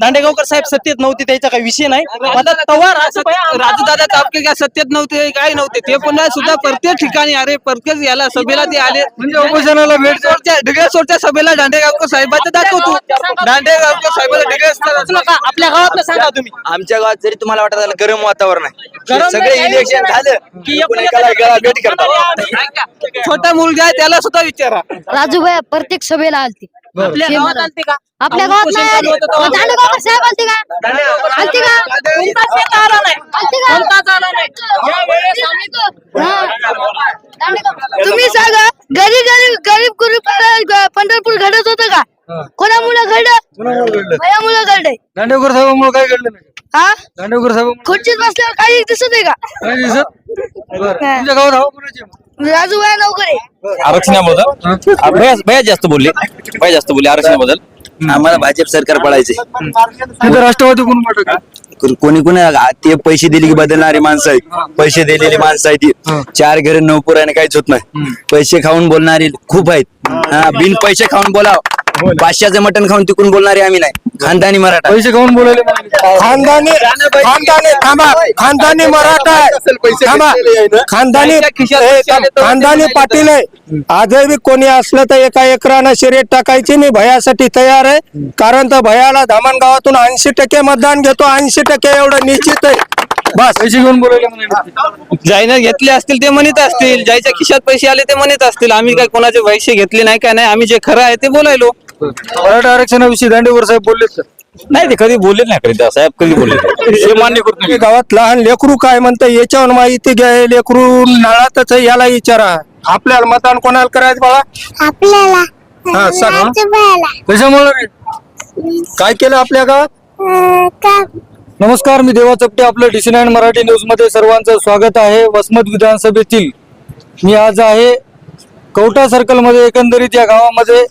दांडेगावकर साहेब सत्तेत नव्हते त्याचा काही विषय नाही. आता तवा राजू दादा चापके काय सत्तेत नव्हते काही नव्हते. ते पुन्हा सुद्धा प्रत्येक ठिकाणी अरे प्रत्येक याला सभेला ते आले. म्हणजे उपोषणाला भेट ढिगळसोडच्या ढिगळसोडच्या सभेला दांडेगावकर साहेबाचं दाखवतो. दांडेगावकर साहेबाला नका आपल्या गावात सांगा तुम्ही. आमच्या गावात जरी तुम्हाला वाटत आलं गरम वातावरण आहे. सगळे इलेक्शन झालं की भेट करतात. छोटा मुलगा आहे त्याला सुद्धा विचारा. राजूभाई प्रत्येक सभेला आलती. आपल्या ते गावात आलते का? आपल्या गावात नाही. आली मग दांडेगावकर साहेब आलते का? आलते का? आलते का? हा. तुम्ही सांगा गरीब गरीब गरीब गरीब पंढरपूर घडत होतं का? कोणामुळे घडलं? घडलं? घडलंय. दांडेकर साहेबांमुळे काय घडलं नाही? हा? दांडेकर साहेब खुर्चीत बसल्यावर काही दिसत आहे का? काय दिसत? बरं. तुमच्या गावात हवा कोणाची आहे? राजूभाई नोकरे आरक्षणाबद्दल? भया भया जास्त बोलले. भया जास्त बोलले आरक्षणाबद्दल. आम्हाला भाजप सरकार पडायचे तिथं राष्ट्रवादी कोण वाटत का? कोणी कोणी ते पैसे दिले की बदलणारी माणसं आहेत. पैसे दिलेली माणसं आहेत. ती चार घरी नऊ पुराने काहीच होत नाही. पैसे खाऊन बोलणारी खूप आहेत. हा, बिन पैसे खाऊन बोलाव. पाचशेचं मटण खाऊन तिकून बोलणारे आम्ही नाही. खानदानी मराठा. पैसे खाऊन म्हणाले. खानदानी खानदानी थांबा. खानदानी मराठा आहे. थांबा. खानदानी हे थांब, खानदानी पाटील आहे. आजही कोणी असलं तर एका एकरानं शर्यत टाकायची मी भयासाठी तयार आहे. कारण तर भयाला धामण गावातून ऐंशी टक्के मतदान घेतो. ऐंशी टक्के एवढं निश्चित आहे. बस. पैसे घेऊन बोलायले म्हणाले. ज्याने घेतले असतील ते म्हणत असतील. ज्याच्या खिशात पैसे आले ते म्हणत असतील. आम्ही काय कोणाचे पैसे घेतले नाही काय नाही? आम्ही जे खरं आहे ते बोलायलो. मराठा आरक्षणाविषयी दांडेकर साहेब बोललेत का नाही ते कधी बोलले नाही कधी. त्या साहेब कधी बोलले नाही. हे मान्य करतो मी. गावात लहान लेकरू काय म्हणतं? याच्यावर माहिती घ्या हे लेकरू नाळातच आहे, याला विचारा. आपल्याला मतदान कोणाला करायचं बाळा? आपल्याला. हा सांग. राजूबाईला कशामुळे? रे? काय केलं आपल्या गावात? अं, का नमस्कार मी देवा चपटे आपलं डीसी नाईन मराठी न्यूजमध्ये सर्वांचं स्वागत आहे. वसमत विधानसभेतील मी आज आहे कवठा सर्कलमध्ये एकंदरीत या गावामध्ये.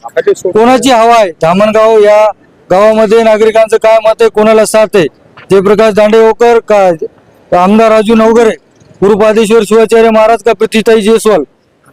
कोणाची हवा आहे? धामणगाव या गावामध्ये नागरिकांचं काय मत आहे? कोणाला साथ आहे? जयप्रकाश दांडेवकर का आमदार राजू नवगरे? पूर्व आदेश्वर शिवाचार्य महाराज का प्रतिष्ठाई जयस्वाल?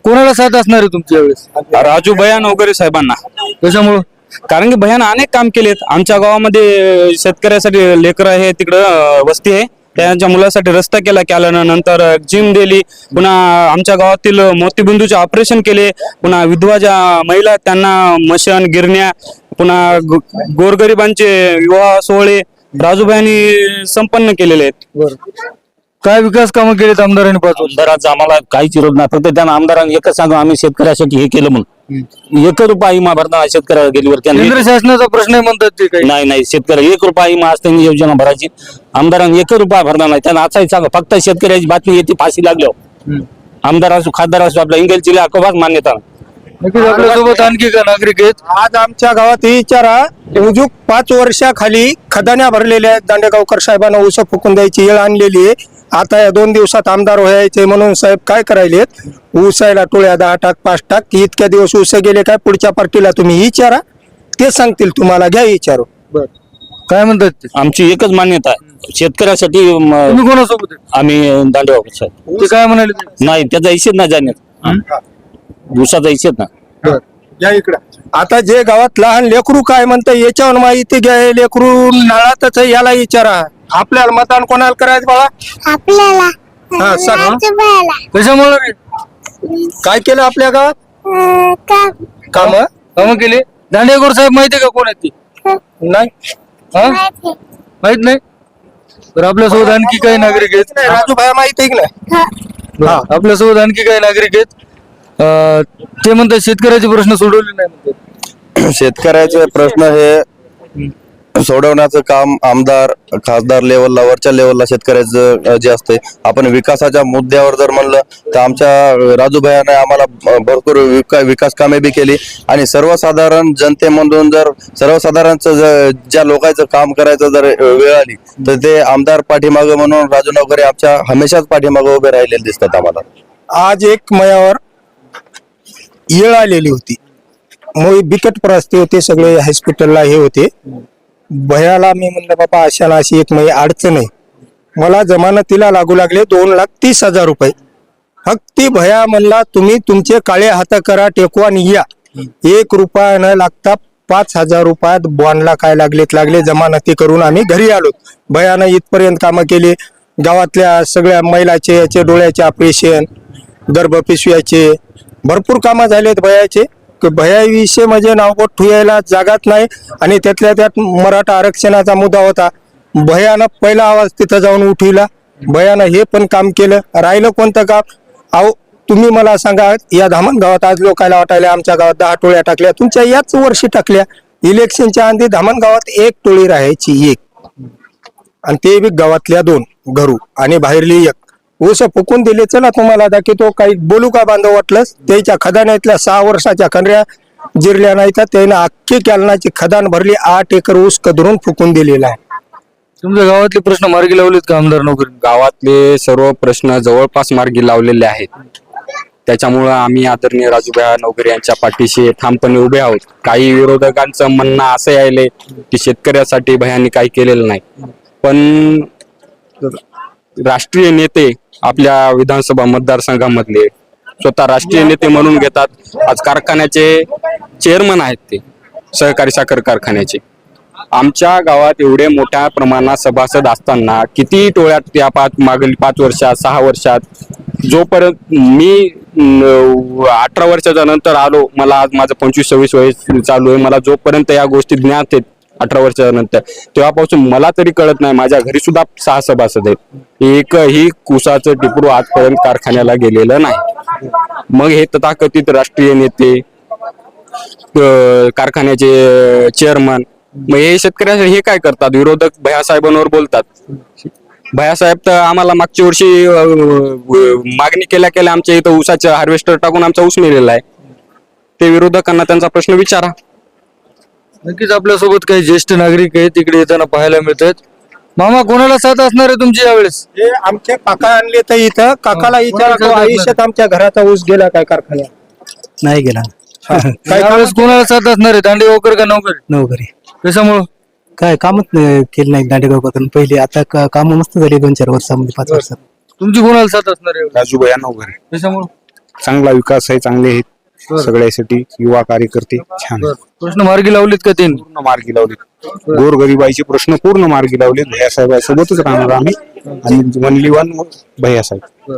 कोणाला साथ असणार आहे तुमच्या वेळेस राजू भयान वगैरे साहेबांना. त्याच्यामुळं कारण की भयान अनेक काम केलेत आमच्या गावामध्ये शेतकऱ्यासाठी लेकर आहे तिकडं वस्ती आहे. त्यांच्या मुलासाठी रस्ता केला केल्यानंतर जिम दिली. पुन्हा आमच्या गावातील मोतीबिंदूचे ऑपरेशन केले. पुन्हा विधवा ज्या महिला त्यांना मशन गिरण्या पुन्हा गो- गोरगरिबांचे विवाह सोहळे राजूभाईंनी संपन्न केलेले आहेत. काय विकास कामं केलीत आमदारांनी पाच वर्ष? आमदारांचा आम्हाला काहीच विरोध नाही. फक्त त्यांना आमदारांनी एकच सांगा आम्ही शेतकऱ्यासाठी हे केलं म्हणून. एक रुपया विमा भरणार शेतकऱ्याला गेलीवर त्यांनी केंद्र शासनाचा प्रश्न आहे म्हणतात ते काही. नाही नाही शेतकरी एक रुपया विमा आज त्यांनी योजना भरायची. आमदारांनी एक रुपया भरणार नाही. त्यांना असाही सांगा. फक्त शेतकऱ्याची बातमी येते फाशी लागल्यावर. आमदार असो खासदार असो आपल्या इंगलची अकोबाच मान्यता. नाही. आपल्यासोबत आणखी का नागरिक आहेत. आज आमच्या गावात ही विचारा उजूक पाच वर्षाखाली खदान्या भरलेल्या आहेत. दांडेगावकर साहेबांना ऊस फुकून द्यायची वेळ आणलेली आहे. आता या दोन दिवसात आमदार व्हायचे म्हणून साहेब काय करायलेत? ऊसायला टोळ्या दहा टाक पाच टाक. इतक्या दिवस ऊस गेले काय? पुढच्या पार्टीला तुम्ही विचारा ते सांगतील तुम्हाला. घ्या विचारू काय म्हणतात ते? आमची एकच मान्यता आहे. शेतकऱ्यासाठी म, तुम्ही कोणासोबत आहे? आम्ही दांडेवाकर साहेब. ते काय म्हणाले ते? नाही त्याचा हिशेब नाही जाण्यात दिवसाचा हिशेब नाही या इकडं. आता जे गावात लहान लेकरू काय म्हणतं याच्यावर माहिती घ्या हे लेकरू नाळातच आहे, याला विचारा. आपल्याला मतदान कोणाला करायचं बाळा? आपल्याला. हा, सांग हा. राजूबाईला कशामुळे? रे? काय केलं आपल्या गावात? अं, का काम? कामं केली. दांडेकर साहेब माहिती आहे का कोण आहेत ते? नाही. हा? माहिती माहीत नाही? तर आपल्यासोबत आणखी काही नागरिक आहेत? नाही, राजूभाई माहिती आहे की नाही? बरं. आपल्यासोबत आणखी काही नागरिक आहेत? अं, ते म्हणतात शेतकऱ्याचे प्रश्न सोडवले नाही म्हणतात. शेतकऱ्याचे प्रश्न हे सोडवण्याचं काम आमदार खासदार लेवलला वरच्या लेवलला शेतकऱ्याचं अ, जे असते आपण विकासाच्या मुद्द्यावर जर म्हणलं तर आमच्या राजूभाईने आम्हाला भरपूर विका विकास कामे बी केली. आणि सर्वसाधारण जनतेमधून जर सर्वसाधारणचं ज- ज्या लोकांचं काम करायचं जर वेळ आली तर ते आमदार पाठीमागं म्हणून राजू नवकरे आमच्या हमेशाच पाठीमागं उभे राहिलेले दिसतात आम्हाला. आज एक मयावर येळ आलेली होती. मग बिकट परिस्थिती होते सगळे हॉस्पिटलला हे होते. भयाला मी म्हणलं बाबा अशाला अशी एक मय अडचण आहे. मला जमानतीला लागू लागले दोन लाख तीस हजार रुपये. फक्त भया म्हणला तुम्ही तुमचे काळे हात करा टेकवा आणि या. एक रुपया न लागता पाच हजार रुपयात बॉन्डला काय लागलेत लागले जमानती करून आम्ही घरी आलो. भयानं इथपर्यंत कामं केली. गावातल्या सगळ्या महिलाचे याचे डोळ्याचे ऑपरेशन गर्भपिशव्याचे भरपूर कामं झालेत भयाचे. भयाविषयी म्हणजे नावबोट ठुयायला जागाच नाही आणि त्यातल्या त्यात मराठा आरक्षणाचा मुद्दा होता. भयानं पहिला आवाज तिथं जाऊन उठविला. भयानं हे पण काम केलं. राहिलं कोणतं काम? अहो तुम्ही मला सांगा या धामण गावात आज लोकायला वाटायला आमच्या गावात दहा टोळ्या टाकल्या तुमच्या याच वर्षी टाकल्या. इलेक्शनच्या आधी धामण गावात एक टोळी राहायची एक. आणि ते बी गावातल्या दोन घरू आणि बाहेरली एक. ऊस फुकून दिले चला तुम्हाला दाखवतो काही बोलू का बांधव वाटलंच त्याच्या खदाण्यातल्या सहा वर्षाच्या कन्या जिरल्या नाही तर त्यानं अख्खी कॅलनाची खदान भरली आठ एकर ऊस कधरून फुकून दिलेला आहे. तुमच्या गावातले प्रश्न मार्गी लावलेत का आमदार नोकरी? गावातले सर्व प्रश्न जवळपास मार्गी लावलेले आहेत. त्याच्यामुळं आम्ही आदरणीय राजूभाई नवकरे यांच्या पाठीशी ठामपणे उभे आहोत. काही विरोधकांचं म्हणणं असं यायले की शेतकऱ्यासाठी भयांनी काही केलेलं नाही. पण राष्ट्रीय नेते आपल्या विधानसभा मतदारसंघामधले स्वतः राष्ट्रीय नेते म्हणून घेतात. आज कारखान्याचे चेअरमन आहेत ते सहकारी साखर कारखान्याचे. आमच्या गावात एवढे मोठ्या प्रमाणात सभासद असताना किती टोळ्यात त्या पाच मागील पाच वर्षात सहा वर्षात जोपर्यंत मी अठरा वर्षाच्या नंतर आलो मला आज माझं पंचवीस सव्वीस वय चालू आहे. मला जोपर्यंत या गोष्टी ज्ञात आहेत अठरा वर्षानंतर. तेव्हापासून मला तरी कळत नाही माझ्या घरी सुद्धा सहा सभासद आहेत. एकही कुसाचं टिपरू आजपर्यंत कारखान्याला गेलेलं नाही. मग हे तथाकथित राष्ट्रीय नेते कारखान्याचे चेअरमन मग हे शेतकऱ्यासाठी हे काय करतात? विरोधक भयासाहेबांवर बोलतात. भयासाहेब तर आम्हाला मागच्या वर्षी मागणी केल्या केल्या आमच्या इथं ऊसाचं हार्वेस्टर टाकून आमचा ऊस नेलेला आहे. ते विरोधकांना त्यांचा प्रश्न विचारा. नक्कीच आपल्यासोबत काही ज्येष्ठ नागरिक आहेत तिकडे येताना पाहायला मिळत आहेत मामा कोणाला साथ असणार आहे तुमची यावेळेस? हे आमचे काका आणले तर इथं. काकाला विचारा तो आयुष्यात आमच्या घराचा ऊस गेला काय कारखान्यात? नाही गेला. काय यावेळेस कोणाला साथ असणार आहे? दांडेगावकर का नोकर? नोकरी. कशामुळं? काय कामच नाही केलं नाही दांडेगावकडून पहिले आता काम मस्त झाली दोन चार वर्षामध्ये पाच वर्षात. तुमची कोणाला साथ असणार आहे राजूभाई वगैरे कशामुळं? चांगला विकास आहे चांगले आहेत. सगळ्यासाठी युवा कार्यकर्ते छान प्रश्न मार्गी लावलेत का त्यांनी? पूर्ण मार्गी लावले गोरगरिबाईचे प्रश्न पूर्ण मार्गी लावले भैयासाहेबांसोबतच राहणार आम्ही. आणि वनली वन भैयासाहेब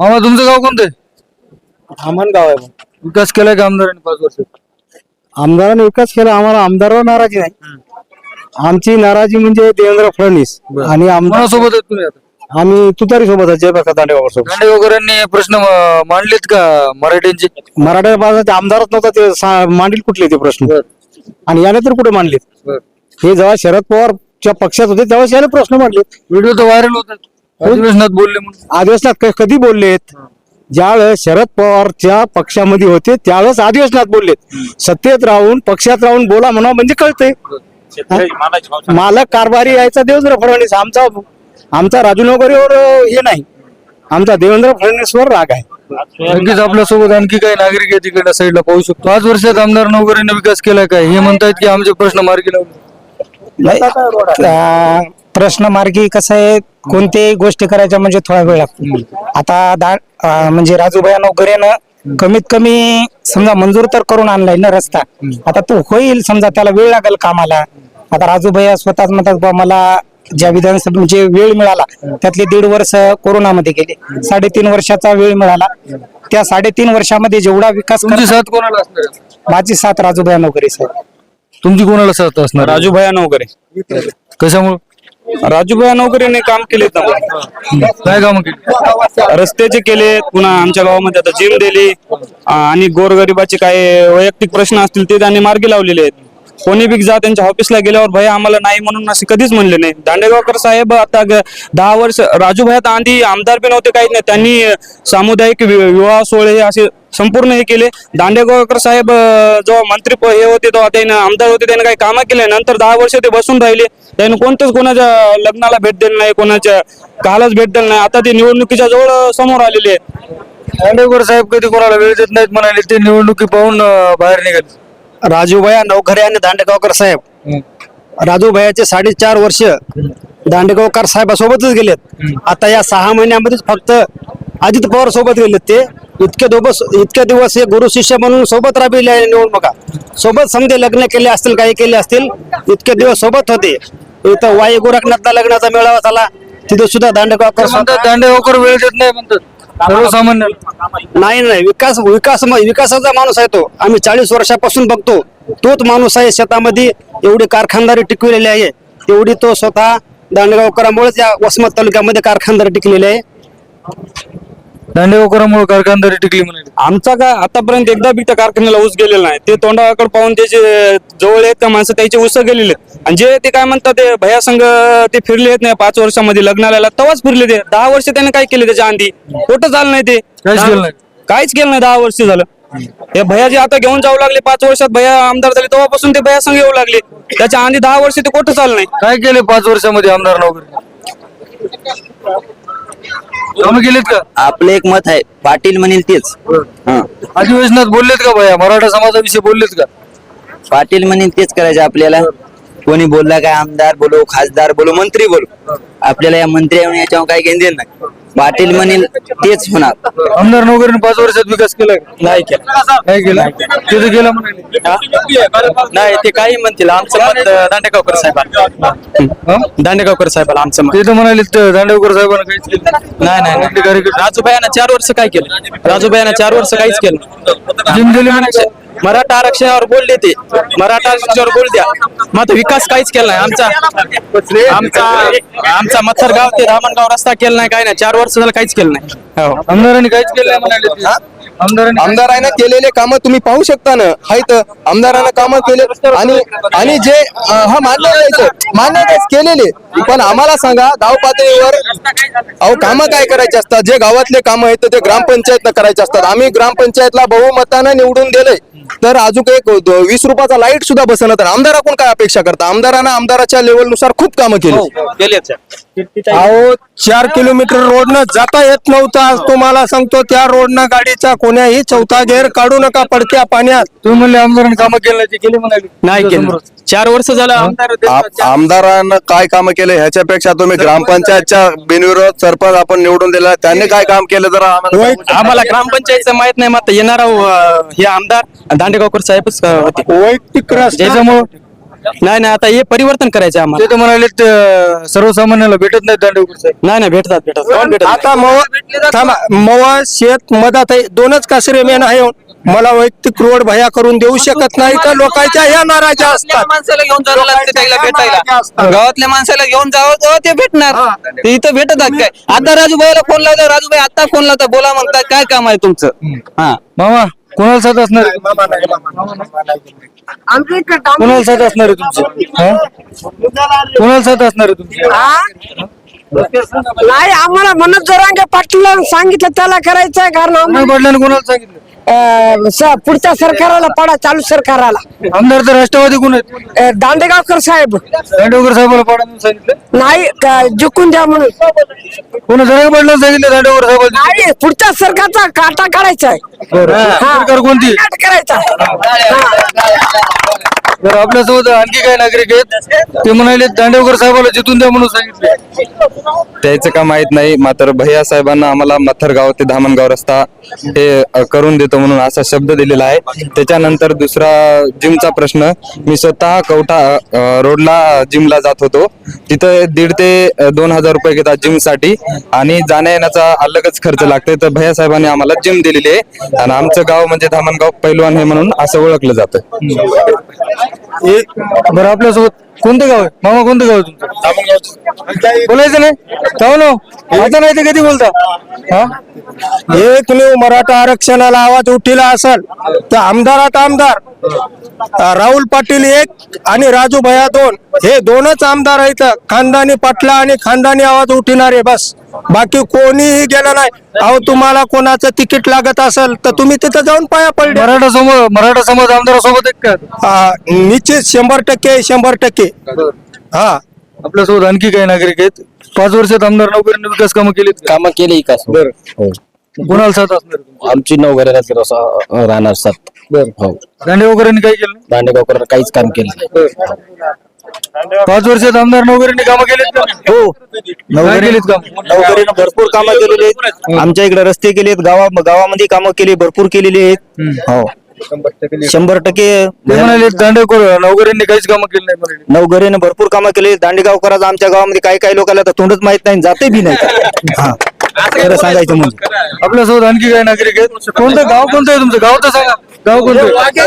मामा तुमचं गाव कोणतं? आहे आम्हाला गाव आहे विकास केलाय का आमदारांनी पाच वर्षात आमदाराने विकास केला. आम्हाला आमदारावर नाराजी नाही. आमची नाराजी म्हणजे देवेंद्र फडणवीस आणि आमदार कोणासोबत आहेत तुम्ही आता? आम्ही तुतारी सोबत जयप्रकाश दांडेगाव सोबत. दांडेगावकरांनी प्रश्न अं, मांडलेत का मराठ्यांचे? मराठा बाजाराचे आमदारच नव्हता ते सा- मांडील कुठले ते प्रश्न? आणि याने तर कुठे मांडलेत? हे जेव्हा शरद पवारच्या पक्षात होते तेव्हा याने प्रश्न मांडलेत. व्हिडिओ तर व्हायरल होतात अधिवेशनात बोलले म्हणून. अधिवेशनात क- कधी बोललेत? ज्यावेळेस शरद पवारच्या पक्षामध्ये होते त्यावेळेस अधिवेशनात बोललेत. सत्तेत राहून पक्षात राहून बोला म्हणा म्हणजे कळतंय. मालक कारभारी यायचा देवेंद्र फडणवीस आमचा आमचा राजू नगरीवर अं, हे नाही. आमचा देवेंद्र फडणवीसवर राग आहे. नक्कीच आपल्यासोबत आणखी काही नागरिक आहेत तिकडल्या साईडला पाहू शकतो. पाच वर्षात आमदार नवकरीने विकास केलाय काय? हे म्हणतायत की आमचे प्रश्न मार्गी लावले प्रश्न मार्गी कसं आहे कोणत्याही गोष्टी करायच्या म्हणजे थोडा वेळ लागतो. आता दा अं, म्हणजे राजूभाई नोकरेनं कमीत कमी समजा मंजूर तर करून आणलाय ना रस्ता. आता तो होईल समजा त्याला वेळ लागेल कामाला. आता राजूभाई स्वतःच म्हणतात बा मला ज्या विधानसभा म्हणजे वेळ मिळाला त्यातले दीड वर्ष कोरोनामध्ये गेले. साडेतीन वर्षाचा वेळ मिळाला. त्या साडेतीन वर्षामध्ये जेवढा विकास तुमची साथ कोणाला असणार? माझी साथ राजूभाई नोकरे साहेब. तुमची कोणाला साथ असणार? राजूभाई वगैरे कशामुळे? राजूभाई वगैरेने काम केले काय काम केली? रस्त्याचे केले पुन्हा आमच्या गावामध्ये आता जिम दिली. आणि गोरगरिबाचे काय वैयक्तिक प्रश्न असतील ते त्यांनी मार्गी लावलेले आहेत. कोणी बी जा त्यांच्या ऑफिसला गेल्यावर भाई आम्हाला नाही म्हणून असे कधीच म्हणले नाही. दांडेगावकर साहेब आता दहा वर्ष राजूभाई आता आधी आमदार बी नव्हते काहीच नाही. त्यांनी सामुदायिक विवाह सोहळे असे संपूर्ण हे केले. दांडेगावकर साहेब जेव्हा मंत्री हे होते तेव्हा त्याने आमदार होते त्याने काही कामं केले. नंतर दहा वर्ष ते बसून राहिले. त्याने कोणतंच कोणाच्या लग्नाला भेट दिलं नाही कोणाच्या कालाच भेट दिलं नाही. आता ते निवडणुकीच्या जवळ समोर आलेले आहेत. दांडेकर साहेब कधी कोणाला वेळ देत नाहीत म्हणाले ते निवडणुकी पाहून बाहेर निघाले. राजूभाई नवखरे आणि दांडेगावकर साहेब. राजूभाईचे साडेचार वर्ष दांडेगावकर साहेबासोबतच गेलेत. आता या सहा महिन्यामध्येच फक्त अजित पवार सोबत गेलेत ते. इतके दिवस इतके दिवस हे गुरु शिष्य म्हणून सोबत राबिले आहे निवडणुका. सोबत समजे लग्न केले असतील काही केले असतील इतके दिवस सोबत होते. इथं वाई गोरखनाथला लग्नाचा मेळावा झाला. तिथे सुद्धा दांडेगावकर दांडेगावकर वेळ देत नाही म्हणतात. सर्वसामान्य नाही नाही विकास विकास विकासाचा माणूस आहे तो. आम्ही चाळीस वर्षापासून बघतो. तोच माणूस आहे शेतामध्ये एवढी कारखानदारी टिकविलेली आहे. एवढी तो स्वतः दांडेगावकरांमुळेच या वसमत तालुक्यामध्ये कारखानदारी टिकलेली आहे. दांडेगावकरांमुळे कारखानदारी टिकली म्हणाले आमचा काय आतापर्यंत एकदा बी त्या कारखान्याला ऊस गेलेला नाही. ते तोंडाकडे पाहून त्याचे जवळ आहेत त्या माणसं त्याचे ऊस गेलेले. आणि जे ते काय म्हणतात ते भया संघ ते फिरले आहेत नाही पाच वर्षामध्ये लग्नाला तेव्हाच फिरले ते. दहा वर्ष त्याने काय केले त्याच्या आधी? कुठं झालं नाही ते. काहीच केलं नाही. काहीच केलं नाही दहा वर्ष झालं. हे भया जे आता घेऊन जाऊ लागले पाच वर्षात भया आमदार झाले तेव्हापासून ते भया संघ येऊ लागले. त्याच्या आधी दहा वर्ष ते कुठं चाललं नाही. काय केले पाच वर्षामध्ये आमदार वगैरे कामं केलीत का? आपलं एक मत आहे. पाटील म्हणेल तेच. हा. अधिवेशनात बोललेत का भैया मराठा समाजाविषयी बोललेत का? पाटील म्हणेल तेच करायचं आपल्याला. कोणी बोलला काय आमदार बोलो खासदार बोलो मंत्री बोलो. आपल्याला या मंत्री येऊन याच्यावर काय घेऊन देणार नाही. पाटील म्हणेल तेच होणार. आमदार नवकरीने पाच वर्षात विकास केला? नाही केला. तिथे म्हणाले नाही ते काही म्हणतील. आमचं मत दांडेगावकर साहेबांना. दांडेगावकर साहेबाला आमचं मत. ते तर म्हणाले त- दांडेवकर साहेबांना काहीच केलं नाही. नाही कार्यकर्ते राजूबाईना चार वर्ष काय केलं? राजूबाईना चार वर्ष काहीच केलं जिम दिली म्हणाले मराठा आरक्षणावर बोलले ते. मराठा आरक्षणावर बोल द्या. मग विकास काहीच केला नाही. आमचा आमचा आमचा मथर गाव ते रामणगाव रस्ता केला नाही काय नाही. चार वर्ष झालं काहीच केलं नाही. हो. आमदारांनी काहीच केलं नाही म्हणाले. आमदारांनी केलेले काम तुम्ही पाहू शकता ना. आहेत आमदारांना काम केले आणि आणि जे हा मान्य द्यायचं मान्य केलेले. पण आम्हाला सांगा गाव पातळीवर अहो कामं काय करायचे असतात? जे गावातले कामं आहेत ते ग्रामपंचायतनं करायचे असतात. आम्ही ग्रामपंचायतला बहुमतानं निवडून दिलंय. तर अजून एक वीस रुपयाचा लाइट सुद्धा बसवलं तर आमदाराकडून काय अपेक्षा करता? आमदारांना आमदाराच्या लेवलनुसार खूप कामं केली. अहो चार किलोमीटर रोडनं जाता येत नव्हता आज तुम्हाला सांगतो त्या रोडनं गाडीचा कोण्याही चौथा गेअर काढू नका पडत्या पाण्यात. तुम्ही आमदारांनी कामं केलं नाही ते केले म्हणाले. नाही केलं. चार वर्ष झालं आमदार आप- आमदारांना काय काम केले ह्याच्यापेक्षा तुम्ही ग्रामपंचायतच्या बिनविरोध सरपंच आपण निवडून दिला. त्यांनी काय काम केलं जरा आम्हाला सांगू आम्हाला ग्रामपंचायतचं माहीत नाही मग येणारा अं, हे आमदार दांडेगावकर साहेबच अं, होते. वैयक्तिक रस्ता नाही नाही आता हे परिवर्तन करायचं आम्हाला. ते तर म्हणाले त- सर्वसामान्याला भेटत नाही दांडेवकर साहेब. नाही नाही भेटतात भेटतात. कोण भेटत नाही? आता मवा थांबा मवा शेत मधात आहे दोनच कासरे मेन आहे. मला वैयक्तिक रोड भया करून देऊ शकत नाही तर लोकांच्या या नाराज्या असतात. माणसाला घेऊन जावं लागतं त्याला भेटायला. गावातल्या माणसाला घेऊन जावं तेव्हा ते भेटणार. ते इथं भेटतात काय? आता राजूबाईला फोन लावता राजूबाई आता फोन लावता बोला म्हणतात काय काम आहे तुमचं? हा. मामा कोणाला साथ असणार आहे? कोणाला साथ असणार आहे तुमची? हा? कोणाला साथ असणार आहे तुमची? नाही आम्हाला मनोज जरांगे पाटील सांगितलं त्याला करायचंय कारण कोणाला पाटलाने कोणाला सांगितलं? आम्ही, स- पुढच्या सरकाराला पडा चालू सरकाराला. आमदार तर राष्ट्रवादी कोण आहेत? अ, दांडेगावकर साहेब. दांडेवकर साहेबाला पाडा म्हणून सांगितलं? नाही का- जिंकून द्या म्हणून. कोणा जरा पाटला सांगितलं दांडेवकर साहेबाला नाही पुढच्या सरकारचा काटा काढायचा आहे. सरकार कोणती? काट करायचा तर आपल्यासोबत आणखी काही नागरिक आहेत. ते म्हणाले दांडेवकर साहेबाला जितून द्या म्हणून सांगितले. त्याचं का माहीत नाही मात्र भैया साहेबांना आम्हाला मथरगाव ते धामणगाव रस्ता हे करून देतो म्हणून असा शब्द दिलेला आहे. त्याच्यानंतर दुसरा जिमचा प्रश्न मी स्वतः कवठा रोडला जिमला जात होतो. तिथं दीड ते दोन हजार रुपये घेतात जिमसाठी आणि जाण्या येण्याचा अलगच खर्च लागतोय. तर भैया साहेबांनी आम्हाला जिम दिलेली आहे आणि आमचं गाव म्हणजे धामणगाव पैलवान हे म्हणून असं ओळखलं जातं. एक बरं आपल्यासोबत कोणतं गाव आहे? मामा कोणतं गाव आहे तुमचं? बोलायचं नाही? जाऊ ना. आता नाही तर कधी बोलता? हा? हे तुम्ही मराठा आरक्षणाला आवाज उठिला असाल तर आमदारात आमदार अ, राहुल पाटील एक आणि राजू भया दोन. हे दोनच आमदार आहेत. खानदानी पाटला आणि खानदानी आवाज उठिणारे बस. बाकी कोणीही गेलं नाही. अहो तुम्हाला कोणाचं तिकीट लागत असेल तर तुम्ही तिथं जाऊन पाया पडले. मराठा समाज मराठा समाज आमदारासोबत एक का? निश्चित शंभर टक्के शंभर टक्के. हा. आपल्यासोबत आणखी काही नागरिक आहेत. पाच वर्षात आमदार नोकरीने विकास कामं केलीत का? कामं केली का कोणाला साथ असणार आमची नवघऱ्याला राहणार सात हो. दांडेवकरांनी काय केलं दांडेगावकर काहीच काम केलं नाही. पाच वर्षात आमदार नवकरींनी कामं केलीत का हो. काय केलीत काम नोकरीनं भरपूर कामं केलेली आहेत. आमच्या इकडे रस्ते केलेत गावा गावामध्ये कामं केली भरपूर केलेली आहेत. हो. शंभर टक्के ते म्हणाले दांडेकर नवकरींनी काहीच कामं केली नाही म्हणाले. नवघरीनं भरपूर कामं केली. दांडेगावकरांचं आमच्या गावामध्ये काही काही लोकांना तर तोंडच माहीत नाही जाते बी नाही. हा. खरं सांगायचं म्हणजे आपल्यासोबत आणखी काही नागरिक आहेत? कोणतं गाव कोणतं आहे तुमचं? गाव तर सांगा. गाव कोणतं आहे?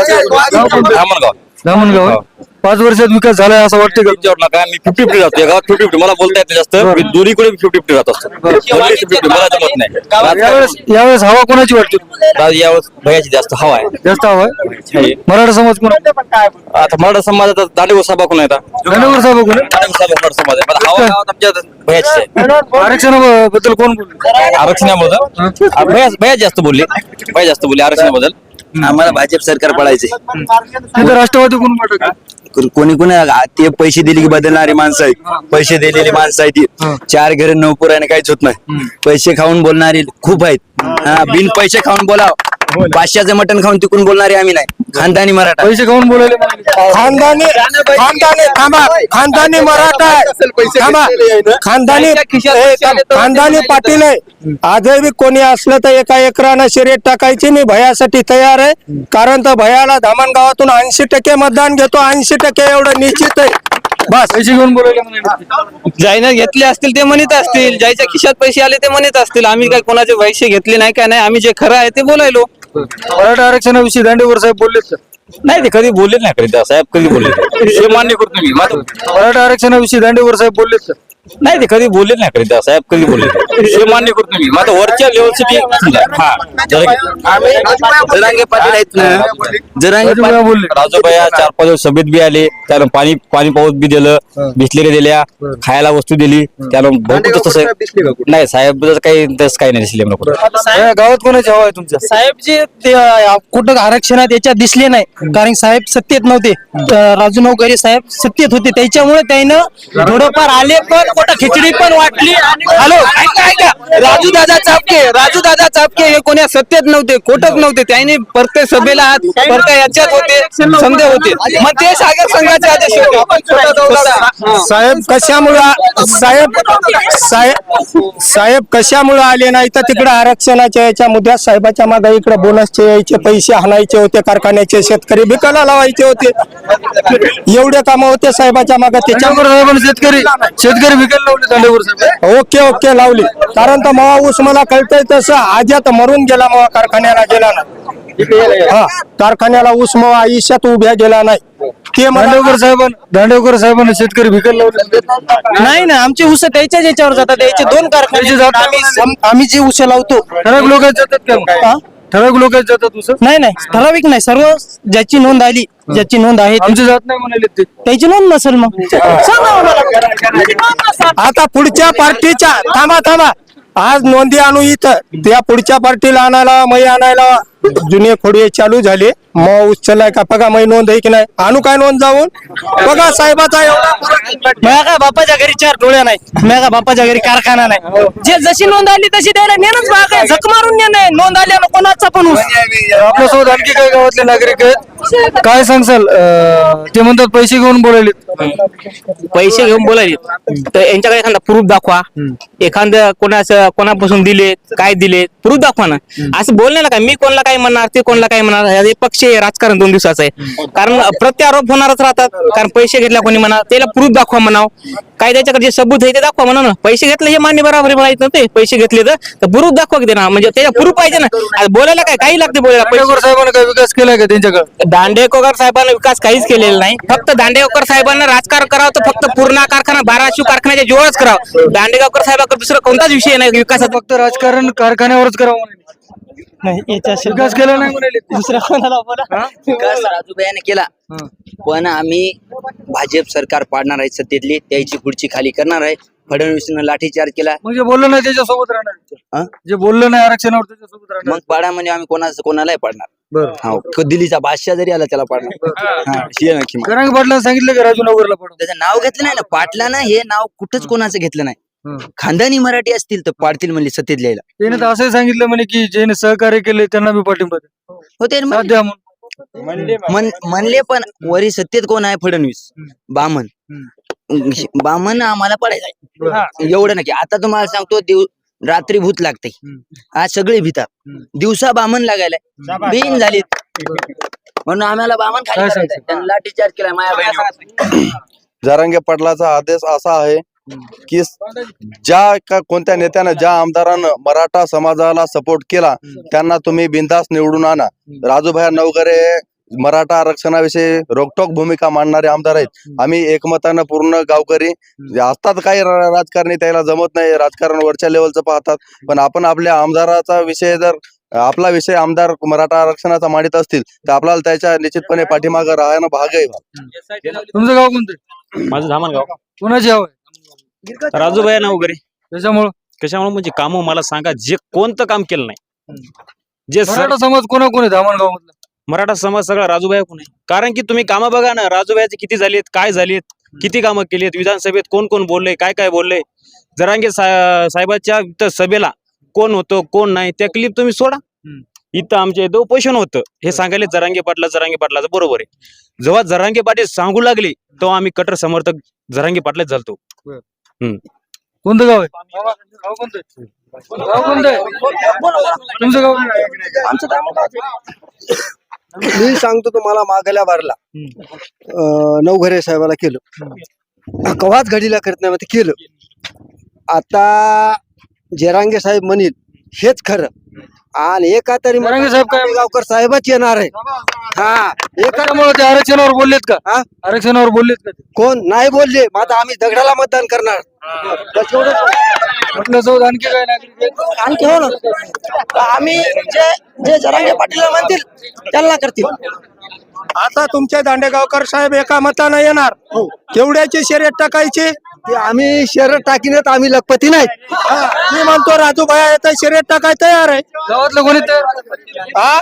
गाव कोणतं आहे? धामणगाव आहे? पाच वर्षात विकास झालाय असं वाटतं का? नका. मी फिफ्टी फिफ्टी राहतो या गावात फिफ्टी फिफ्टी मला बोलता येत जास्त. मी दोन्हीकडे फिफ्टी फिफ्टी राहत असतो. फिफ्टी मला जमत नाही. यावेळेस यावेळेस हवा कोणाची वाटते? राज यावेळेस भयाची जास्त हवा आहे. जास्त हवा आहे? मराठा समाज कोण? आता मराठा समाजात दांडेगाव सभा कोण आहे आता दांडेकर साहेब कोण? दांडेगाव सभा मराठा समाज आहे. पण हवा गावात आमच्या भयाची आहे. आरक्षणाबद्दल कोण बोलले? आरक्षणाबद्दल? भया भया जास्त बोलले. भया जास्त बोलले आरक्षणाबद्दल. आम्हाला भाजप सरकार पडायचे राष्ट्रवादी कोण वाटत कोणी कोणी ते पैसे दिले की बदलणारी माणसं आहेत. पैसे दिलेली माणसं आहेत ती. चार घर नऊ पुराने काहीच होत नाही. पैसे खाऊन बोलणारी खूप आहेत. हा, बिन पैसे खाऊन बोलाव. पाचशेचं मटण खाऊन तिकून बोलणारे आम्ही नाही. खानदानी मराठा. पैसे खाऊन बोलायले. खानदानी खानदानी थांबा. खानदानी मराठा आहे. थांबा. खानदानी हे, खानदानी पाटील आहे. आजही कोणी असलं तर एका एकरानं शर्यत टाकायची. मी भयासाठी तयार आहे. कारण तर भयाला धामण गावातून ऐंशी टक्के मतदान घेतो. ऐंशी टक्के एवढं निश्चित आहे. बस. पैसे घेऊन म्हणाले ज्याने घेतले असतील ते म्हणत असतील. ज्याच्या खिशात पैसे आले ते म्हणत असतील. आम्ही काय कोणाचे पैसे घेतले नाही काय नाही? आम्ही जे खरं आहे ते बोलायलो. मराठा आरक्षणाविषयी दांडेकर साहेब बोललेत का? नाही ते कधी बोलले नाही कधी. साहेब कधी बोलले हे मान्य करतो मी. माझं मराठा आरक्षणाविषयी दांडेकर साहेब बोललेत का? नाही ते कधी बोलले नाही कधी साहेब कधी बोलले हे मान्य करतो मी. माझं वरच्या लेवलसाठी हा. जरा- जरांगे पाटील आहेत ना. जरांगे राजू भैया बोलले. राजूबाया चार पाच दिवस सभेत बी आले. त्यानं पाणी पाणी पाऊस बी दिलं. बिस्लेरी दिल्या. खायला वस्तू दिली. त्यानं भरपूर तसं नाही साहेब काही तसं काही नाही दिसले मला गावात कोणाची हवा आहे तुमच्या? साहेब जे कुठं आरक्षणात याच्यात दिसले नाही. कारण साहेब सत्तेत नव्हते. राजू नवकरे साहेब सत्तेत होते. त्याच्यामुळे त्यानं थोडंफार आले पण खिचडी पण वाटली. हॅलो ऐका ऐका. राजू दादा चापके राजू दादा चापके हे कोण्या सत्तेत नव्हते कोटक नव्हते. त्याने प्रत्येक सभेला हात प्रत्येक याच्यात होते समजे होते. मग ते सागर संघाचे अध्यक्ष होते. साहेब कशामुळे साहेब साहेब साहेब कशामुळे आले नाही? तर तिकडे आरक्षणाच्या याच्या मुद्द्यात साहेबाच्या मागे इकडे बोनसचे यायचे पैसे हाणायचे होते कारखान्याचे शेतकरी बिकाला लावायचे होते. एवढे काम होते साहेबाच्या मागे. त्याच्यामुळे साहेबांनी शेतकरी शेतकरी विकायला लावले दांडेकर साहेब ओके ओके लावली. कारण तर मवा ऊस मला कळतंय तसं. आज्यात मरून गेला मवा कारखान्याला गेला नाही हा कारखान्याला ऊस मवा आयुष्यात उभ्या गेला नाही. ते मला दांडेकर साहेबांनी दांडेकर साहेबांनी शेतकरी विकायला लावले नाही ना आमचे ऊस त्याच्याच याच्यावर जातात याचे दोन कारखाने जात आम्ही सम- आम्ही जे ऊस लावतो. ठराविक लोक जातात का मग? ठराविक लोक जातात तुझं नाही नाही ठराविक नाही. सर्व ज्याची नोंद आली ज्याची नोंद आहे आमची जात नाही म्हणाले ते. त्याची नोंद नसेल मग. सांगा आम्हाला. आता पुढच्या पार्टीच्या थांबा थांबा. आज नोंदी आणू इथं. त्या पुढच्या पार्टीला आणायला मै आणायला जुने खोडे चालू झाले. मग उचलाय का? बघा मै नोंद आहे की नाही? आणू काय नोंद जाऊन? बघा साहेबाचा एवढा माझ्या का बापाच्या घरी चार डोळ्या नाही? माझ्या का बापाच्या घरी कारखाना नाही? जे जशी नोंद आली तशी द्यायला नेणच भाग आहे. झक मारून नेणे नोंद आल्यानं कोणाचा पण ऊस आपल्यासोबत आणखी काही गावातले नागरिक आहेत? काय सांगसाल अं, ते म्हणतात पैसे घेऊन बोलायले पैसे घेऊन बोलायले तर यांच्याकडे एखादा प्रूफ दाखवा. एखादं कोणाचं कोणापासून दिले काय दिले प्रूफ दाखवा ना. असं बोलणे ना काय मी कोणाला काय म्हणणार ते कोणाला काय म्हणणार हे पक्ष आहे, राजकारण दोन दिवसाचं आहे. कारण प्रत्यारोप होणारच राहतात कारण पैसे घेतल्या कोणी म्हणा त्याला प्रूफ दाखवा म्हणाव. काय त्याच्याकडे जे सबूत आहे ते दाखवा म्हणा ना. पैसे घेतले हे मान्य बरोबर माहीत नव्हते पैसे घेतले तर प्रूफ दाखवा की ना म्हणजे त्याच्या प्रूफ पाहिजे ना. बोलायला काय काही लागते बोलायला पैसे. साहेबांनी काय विकास केलाय का त्यांच्याकडे? दांडेकोकर साहेबांना विकास काहीच केलेला नाही. फक्त दांडेगावकर साहेबांना राजकारण करावं तर फक्त पूर्ण कारखाना बाराशू कारखान्याच्या जोरच करावं. दांडेगावकर साहेबांकडे दुसरा कोणताच विषय नाही विकासाचा फक्त राजकारण कारखान्यावरच करावं नाही याच्या विकास केला नाही म्हणाले ते. दुसऱ्या कोणाला बोला. विकास राजूभाईने केला. पण आम्ही भाजप सरकार पाडणार आहे सत्तेतली त्याची खुर्ची खाली करणार आहे. फडणवीसनं लाठीचार्ज केला. म्हणजे बोललं नाही त्याच्यासोबत राहणार. हा? जे बोललं नाही आरक्षणावर त्याच्यासोबत राहणार. मग पाडा म्हणजे आम्ही कोणाचं कोणालाही पाडणार. बरं. हा क- दिल्लीचा बादशाह जरी आला त्याला पाडणार. हा, ही आहे नक्की मग. जरांगे पाटलांनी सांगितलं की राजू नगरला पडून त्याचं नाव घेतलं नाही ना. पाटलानं हे नाव कुठंच कोणाचं घेतलं नाही. खानदानी मराठी असतील तर पाडतील म्हणले सत्तेत लिहायला त्याने तर असंही सांगितलं म्हणे की ज्याने सहकार्य केले त्यांना मी पाठिंबा द्या. हो ते साथ द्या म्हणून. मन म्हणले पण वरी सत्तेत कोण आहे फडणवीस? बामन. बामन आम्हाला पडायचा एवढं नक्की. आता तुम्हाला सांगतो दिव रात्री भूत लागते. आज सगळे भीतात दिवसा बामन लागायला बीन झालीत. म्हणून आम्हाला बामन खाली करायचंय. त्यांनी लाठी चार्ज केला माया बहिणी जरांगे पाटलाचा आदेश असा आहे की ज्या का कोणत्या नेत्यानं ज्या आमदारानं मराठा समाजाला सपोर्ट केला त्यांना तुम्ही बिंदास निवडून आणा. राजूभाई नवगरे मराठा आरक्षणाविषयी रोकटोक भूमिका मांडणारे आमदार आहेत. आम्ही एकमतानं पूर्ण गावकरी. असतात काही राजकारणी त्याला जमत नाही. राजकारण वरच्या लेवलचं पाहतात. पण आपण आपल्या आमदाराचा विषय जर आपला विषय आमदार मराठा आरक्षणाचा मांडित असतील तर आपल्याला त्याच्या निश्चितपणे पाठीमागं राहणं भाग आहे. तुमचं गाव कोणतं? माझं धामणगाव. कोणाची हवा राजूभाई वगैरे? त्याच्यामुळं. कशामुळे? म्हणजे काम मला सांगा जे कोणतं काम केलं नाही. जे मराठा समाज कोणा कोण आहे? धामणगाव मधला मराठा समाज सगळा राजूभाई कोण आहे? कारण की तुम्ही कामं बघा ना राजूभाईचे किती झालेत काय झालेत किती कामं केलीत विधानसभेत कोण कोण बोलले काय काय बोलले? जरांगे साहेबाच्या इथं सभेला कोण होतं कोण नाही त्या क्लिप तुम्ही सोडा. इथं आमच्या इथं उपोषण होतं. हे सांगायले जरांगे पाटला जरांगे पाटलाचं बरोबर आहे. जेव्हा जरांगे पाटील सांगू लागले तेव्हा आम्ही कट्टर समर्थक जरांगे पाटलाच झालतो. कोणतं गाव आहे? गाव कोणतं आहे? गाव? कोणतं आहे. तुमचं गाव मी सांगतो तुम्हाला मागल्या बारला. नवघरे साहेबाला केलं. कवाच घडीला करत नाही मग ते केलं. आता जेरांगे साहेब म्हणील हेच खरं. आणि एका तरी साहेब काय- गावकर साहेबच येणार आहे. हा एका त्याच्यामुळे ते आरक्षणावर बोललेत का? हा? आरक्षणावर बोललेत का ते? कोण? नाही बोलले. मग आता आम्ही दगडाला मतदान करणार. बस एवढंच. आपल्यासोबत आणखी काय नागरिक आहेत? आणखी हो ना. आम्ही जे जे जरांगे पाटील म्हणतील त्यांना करतील. आता तुमचे दांडेगावकर साहेब एका मतानं येणार. केवढ्याची शर्यत टाकायची? ते आम्ही शर्यत टाकीनेत आम्ही लखपती नाही मी म्हणतो राजू भया येतं शर्यत टाकाय तयार आहे. गावातलं कोणी तयार हा?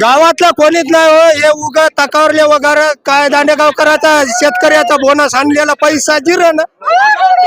गावातला कोणीच नाही हो हे उगा तकावरले वगैरे काय दांडेगावकराचा शेतकऱ्याचा बोनस आणलेला पैसा जिरं ना.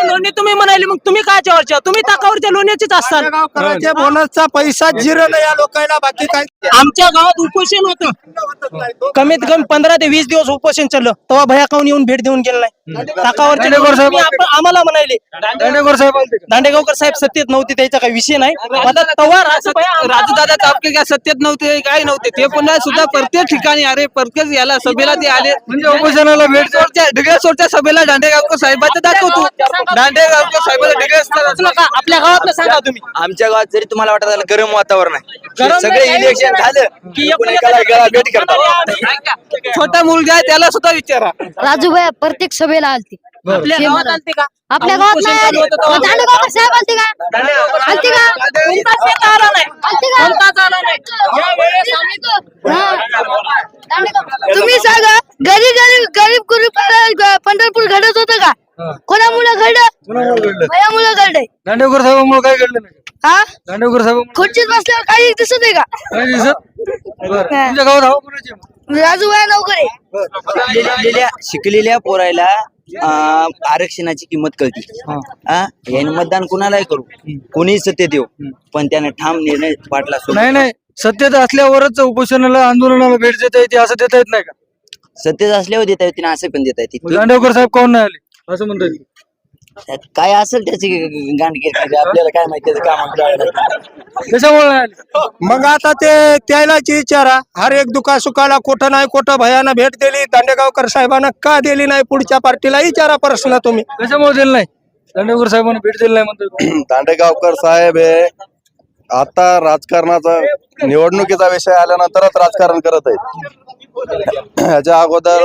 लोणी तुम्ही म्हणाले मग तुम्ही काय चर्चा? तुम्ही ताकावरच्या लोण्याचीच असतात दांडेगावकराच्या बोनसचा पैसा जिरं ना या लोकांना बाकी काय? आमच्या गावात उपोषण होतं. कमीत कमी पंधरा ते वीस दिवस उपोषण चाललं. तेव्हा भया काऊन येऊन भेट देऊन गेलं नाही? ताकावरचे दांडेगावकर साहेब. तुम्ही आप- आम्हाला म्हणाले दांडेकर साहेब आलते का? दांडेगावकर साहेब सत्तेत नव्हते त्याचा काही विषय नाही. आता तेव्हा राजू दादा तापके काय सत्तेत नव्हते काय नव्हते? ते पुन्हा सुद्धा प्रत्येक ठिकाणी अरे प्रत्येक याला सभेला ते आले. म्हणजे उपोषणाला भेट द्या. ढिगळसोरच्या ढिगळसोरच्या सभेला दांडेगावकर साहेबाचं दाखवतो. दांडेगावकर साहेबाला ढिगळ आपल्या गावातलं सांगा तुम्ही. आमच्या गावात जरी तुम्हाला वाटत झालं गरम वातावरण आहे. गरम सगळे नाही, इलेक्शन झालं. की कोणी एकाला भेट करतात छोटा मुलगा आहे त्याला सुद्धा विचारा. राजूभाई प्रत्येक सभेला आलती. आपल्या गावात आलते का? आपल्या गावात नाही. दांडेगावकर साहेब आलते का? आलते का? कोणताच नेता आला नाही. आलते का? कोणताच आला नाही. दांडेगाव- तुम्ही सांगा गरीब गरीब गरीब पंढरपूर घडत होतं का? कोणामुळे घडलं? भयामुळे घडलंय. दांडेकर साहेबांमुळे काय घडलं नाही? हा? साहेबांमुळे खुर्चीत बसल्यावर काही दिसत आहे का? काय दिसत? बरं. तुमच्या गावात हवा कोणाची आहे? राजूभाई नवकरे शिकलेल्या पोरायला आरक्षणाची किंमत कळती. हा. याने मतदान कुणालाही करू. कोणीही सत्तेत येऊ पण त्याने ठाम निर्णय पाटला सोबत. नाही नाही. सत्तेत असल्यावरच उपोषणाला आंदोलनाला भेट देता येते असं देता येत नाही का? सत्तेत असल्यावर देता येते ना असं पण देता येते. दांडेकर साहेब कोण नाही आले? असं म्हणता येईल त्यात काय असेल त्याची गांडगीर आपल्याला काय माहिती काम त्याच्यामुळे मग आता ते त्यालाच विचारा. हर एक दुखा सुखाला कुठं नाही कुठं भयानं भेट दिली. दांडेगावकर साहेबांना का दिली नाही पुढच्या पार्टीला? विचारा प्रश्न तुम्ही. कशामुळे दिलं नाही? दांडेकर साहेबांना भेट दिली नाही म्हणतात दांडेगावकर साहेब हे आता राजकारणाचा निवडणुकीचा विषय आल्यानंतरच राजकारण करत आहेत. ह्याच्या अगोदर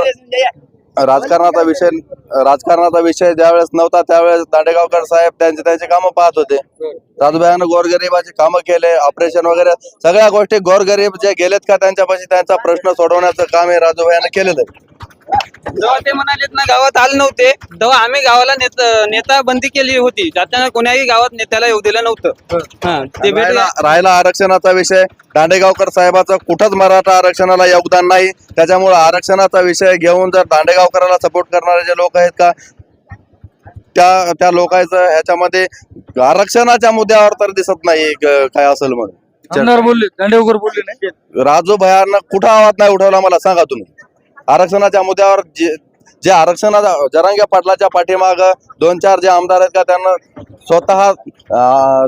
राजकारणाचा विषय राजकारणाचा विषय ज्यावेळेस नव्हता त्यावेळेस दांडेगावकर साहेब त्यांचे त्यांचे कामं पाहत होते. राजूभाईनं गोरगरिबाची कामं केले ऑपरेशन वगैरे सगळ्या गोष्टी गोरगरीब जे गेलेत का त्यांच्यापाशी त्यांचा प्रश्न सोडवण्याचं काम हे राजूभाईनं केलेलं आहे. जेव्हा ते म्हणालेत ना गावात आले नव्हते तेव्हा आम्ही गावाला नेता नेता बंदी केली होती. त्याच्यानं कोण्याही गावात नेत्याला येऊ दिलं नव्हतं. हा ते भेट राहिला राहिला आरक्षणाचा विषय दांडेगावकर साहेबाचं कुठंच मराठा आरक्षणाला योगदान नाही. त्याच्यामुळे आरक्षणाचा विषय घेऊन जर दांडेगावकराला सपोर्ट करणारे जे लोक आहेत का त्या त्या लोकांचं ह्याच्यामध्ये आरक्षणाच्या मुद्द्यावर तर दिसत नाही क- काय असेल म्हणून. आमदार बोलले दांडेवकर बोलले नाही. राजू भयांना कुठं आवाज नाही उठवला मला सांगा तुम्ही. आरक्षणाच्या मुद्द्यावर जे जे आरक्षणाचा जरांग्या पाटलाच्या पाठीमाग दोन चार जे आमदार आहेत का त्यांना स्वतः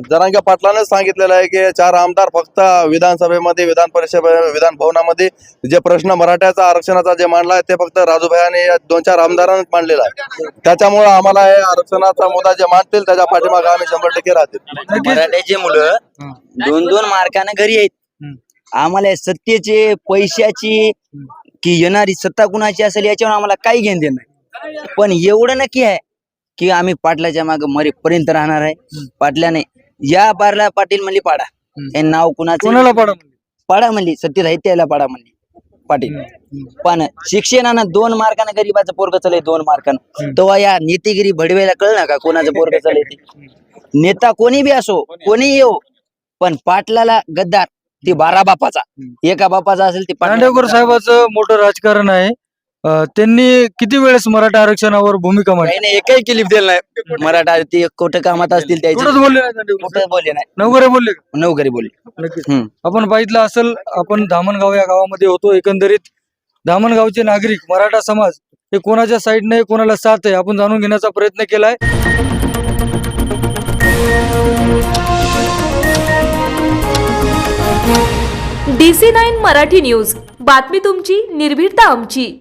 जरांग्या पाटलानेच सांगितलेलं आहे की चार आमदार फक्त विधानसभेमध्ये विधान परिषद विधान भवनामध्ये जे प्रश्न मराठ्याचा आरक्षणाचा जे मांडला आहे ते फक्त राजूभाई या दोन चार आमदारांनीच मांडलेला आहे. त्याच्यामुळे आम्हाला हे आरक्षणाचा मुद्दा जे मांडतील त्याच्या पाठीमागे आम्ही शंभर टक्के राहतील. मराठ्याचे मुलं दोन दोन मार्काने घरी आहेत. आम्हाला सत्तेचे पैशाची की येणारी सत्ता कुणाची असेल याच्यावर आम्हाला काही घेण देणं नाही. पण एवढं नक्की आहे की आम्ही पाटलाच्या मागे मरेपर्यंत राहणार आहे. पाटल्याने या पारला पाटील म्हणली पाडा. हे नाव कुणाचं? पाडा पाडा म्हणली? सत्तेत आहे त्याला पाडा म्हणली पाटील. पण शिक्षणानं दोन मार्कानं गरीबाचं पोरग चालय दोन मार्कानं. तेव्हा या नेतेगिरी भडवेला कळलं का कोणाचं पोरग चालय नेता कोणी बी असो कोणी येऊ पण पाटलाला गद्दार. ते बारा बापाचा. एका बापाचा असेल ते गद्दार. साहेबाचं मोठं राजकारण आहे. अं, त्यांनी किती वेळेस मराठा आरक्षणावर भूमिका मांडली? नाही एकही क्लिप दिलं नाही. मराठा ते कुठं कामात असतील त्याचे कुठंच बोलले नाही दांडेवकर कुठं बोलले नाही. नवघरे बोलले का? नवकरी बोलले. नक्कीच. हम्म. आपण बघितलं असेल आपण धामणगाव या गावामध्ये होतो एकंदरीत. धामणगावचे नागरिक मराठा समाज हे कोणाच्या साईडने कोणाला साथ आहे आपण जाणून घेण्याचा प्रयत्न केलाय. D C nine Marathi news. बातमी तुमची निर्भीडता आमची.